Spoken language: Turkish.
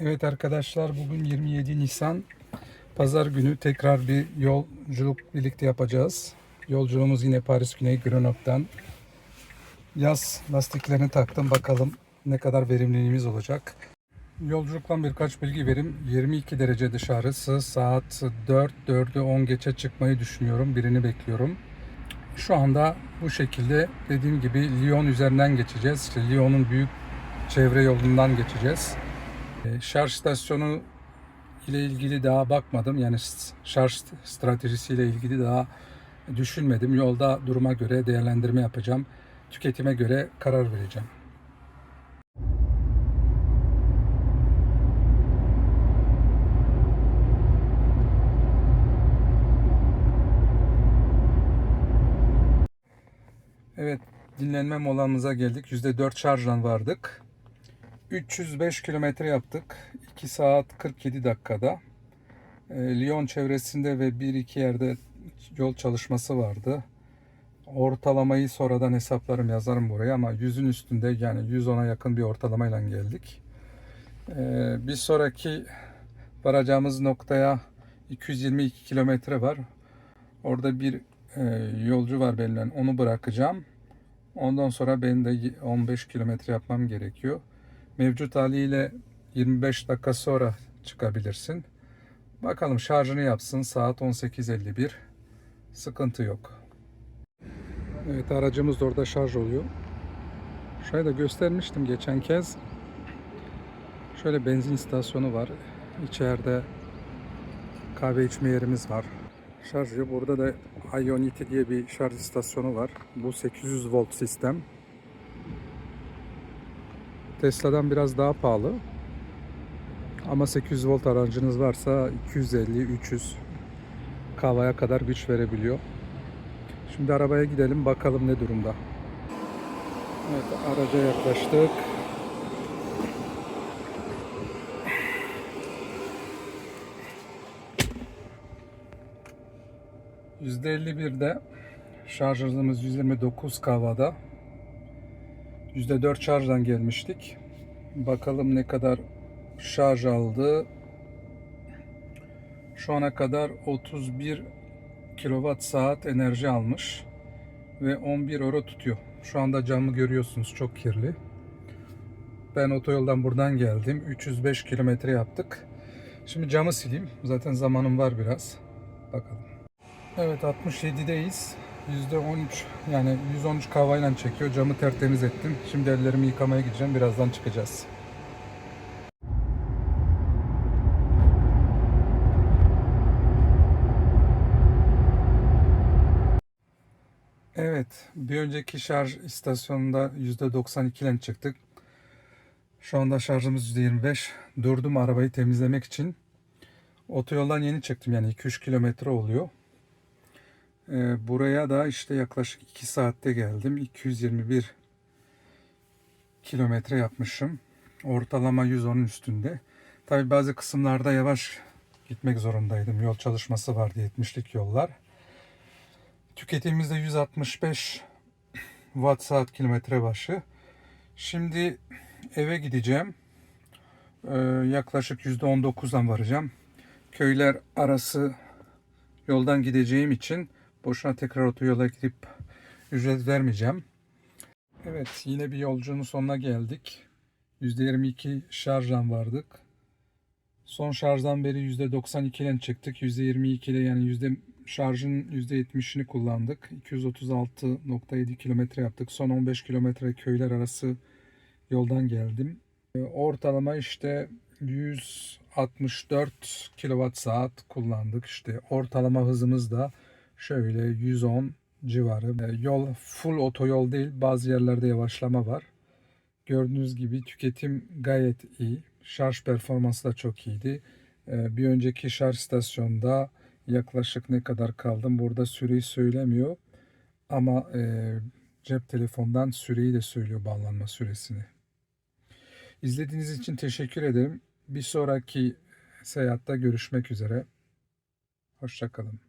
Evet arkadaşlar bugün 27 Nisan Pazar günü tekrar bir yolculuk birlikte yapacağız. Yolculuğumuz yine Paris Güney Grenoble'dan. Yaz lastiklerini taktım bakalım ne kadar verimliliğimiz olacak. Yolculuktan birkaç bilgi verim. 22 derece dışarısı saat 4 4'ü 10 geçe çıkmayı düşünüyorum. Birini bekliyorum. Şu anda bu şekilde dediğim gibi Lyon üzerinden geçeceğiz. İşte Lyon'un büyük çevre yolundan geçeceğiz. E, Şarj istasyonu ile ilgili daha bakmadım. Yani şarj stratejisiyle ilgili daha düşünmedim. Yolda duruma göre değerlendirme yapacağım. Tüketime göre karar vereceğim. Evet, dinlenme molamıza geldik. %4 şarjla vardık. 305 kilometre yaptık. 2 saat 47 dakikada. E, Lyon çevresinde ve 1-2 yerde yol çalışması vardı. Ortalamayı sonradan hesaplarım yazarım buraya ama 100'ün üstünde yani 110'a yakın bir ortalamayla geldik. E, bir sonraki varacağımız noktaya 222 kilometre var. Orada bir e, yolcu var benimle onu bırakacağım. Ondan sonra benim de 15 kilometre yapmam gerekiyor. Mevcut haliyle 25 dakika sonra çıkabilirsin. Bakalım şarjını yapsın. Saat 18.51. Sıkıntı yok. Evet aracımız da orada şarj oluyor. Şurayı göstermiştim geçen kez. Şöyle benzin istasyonu var. İçeride kahve içme yerimiz var. Şarj ediyor. Burada da Ionity diye bir şarj istasyonu var. Bu 800 volt sistem. Tesla'dan biraz daha pahalı. Ama 800 volt aracınız varsa 250-300 kahvaya kadar güç verebiliyor. Şimdi arabaya gidelim bakalım ne durumda. Evet araca yaklaştık. %51'de şarj hızımız 129 kahvada. %4 şarjdan gelmiştik. Bakalım ne kadar şarj aldı. Şu ana kadar 31 kilowatt saat enerji almış ve 11 euro tutuyor. Şu anda camı görüyorsunuz çok kirli. Ben otoyoldan buradan geldim. 305 kilometre yaptık. Şimdi camı sileyim. Zaten zamanım var biraz. Bakalım. Evet 67'deyiz. %13 yani 113 kahvayla çekiyor. Camı tertemiz ettim. Şimdi ellerimi yıkamaya gideceğim. Birazdan çıkacağız. Evet, bir önceki şarj istasyonunda %92 ile çıktık. Şu anda şarjımız %25. Durdum arabayı temizlemek için. Otoyoldan yeni çıktım yani 2-3 kilometre oluyor. Ee, buraya da işte yaklaşık 2 saatte geldim. 221 kilometre yapmışım. Ortalama 110'un üstünde. Tabi bazı kısımlarda yavaş gitmek zorundaydım. Yol çalışması vardı 70'lik yollar. Tüketimimiz de 165 watt saat kilometre başı. Şimdi eve gideceğim. Ee, yaklaşık %19'dan varacağım. Köyler arası yoldan gideceğim için boşuna tekrar otoyola gidip ücret vermeyeceğim. Evet yine bir yolcunun sonuna geldik. %22 şarjdan vardık. Son şarjdan beri %92 ile çıktık. %22 ile yani yüzde şarjın %70'ini kullandık. 236.7 kilometre yaptık. Son 15 kilometre köyler arası yoldan geldim. Ee, Ortalama işte 164 kilowatt saat kullandık. İşte ortalama hızımız da şöyle 110 civarı. Ee, Yol full otoyol değil. Bazı yerlerde yavaşlama var. Gördüğünüz gibi tüketim gayet iyi. Şarj performansı da çok iyiydi. Ee, Bir önceki şarj istasyonunda yaklaşık ne kadar kaldım? Burada süreyi söylemiyor. Ama e, cep telefondan süreyi de söylüyor bağlanma süresini. İzlediğiniz için teşekkür ederim. Bir sonraki seyahatte görüşmek üzere. Hoşçakalın.